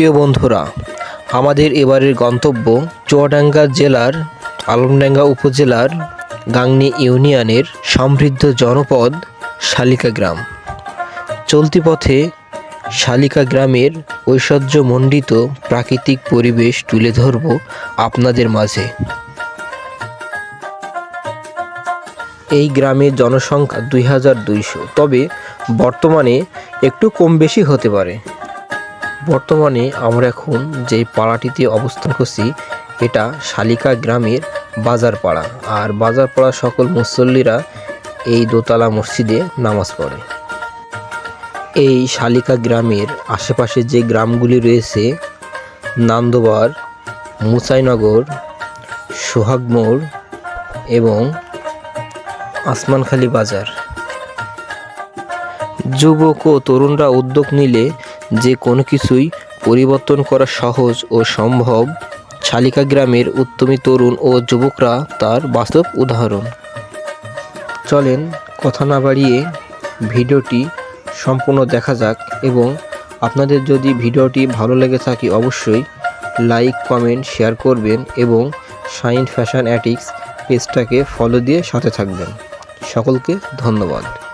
প্রিয় বন্ধুরা, আমাদের এবারের গন্তব্য চুয়াডাঙ্গা জেলার, আলমডাঙ্গা উপজেলার গাংনী ইউনিয়নের সমৃদ্ধ জনপদ শালিকা গ্রাম। চলতি পথে শালিকা গ্রামের ঐশ্বর্যমণ্ডিত প্রাকৃতিক পরিবেশ তুলে ধরব আপনাদের মাঝে। এই গ্রামের জনসংখ্যা দুই হাজার দুইশো, তবে বর্তমানে একটু কম বেশি হতে পারে। বর্তমানে আমরা এখন যেই পাড়াটিতে অবস্থান করছি, এটা শালিকা গ্রামের বাজার পাড়া আর বাজার পাড়া সকল মুসল্লিরা এই দোতলা মসজিদে নামাজ পড়ে। এই শালিকা গ্রামের আশেপাশে যে গ্রামগুলি রয়েছে, নান্দবার মুসাইনগর সোহাগমোড় এবং আসমানখালি বাজার। যুবক ও তরুণরা উদ্যোগ নিলে যে কোনো কিছুই পরিবর্তন করা সহজ ও সম্ভব। শালিকা গ্রামের উত্তমী তরুণ ও যুবকরা তার বাস্তব উদাহরণ। চলেন কথা না বাড়িয়ে ভিডিওটি সম্পূর্ণ দেখা যাক এবং আপনাদের যদি ভিডিওটি ভালো লেগে থাকে অবশ্যই লাইক, কমেন্ট, শেয়ার করবেন এবং শাইন ফ্যাশন অ্যাটিক্স পেজটাকে ফলো দিয়ে সাথে থাকবেন। সকলকে ধন্যবাদ।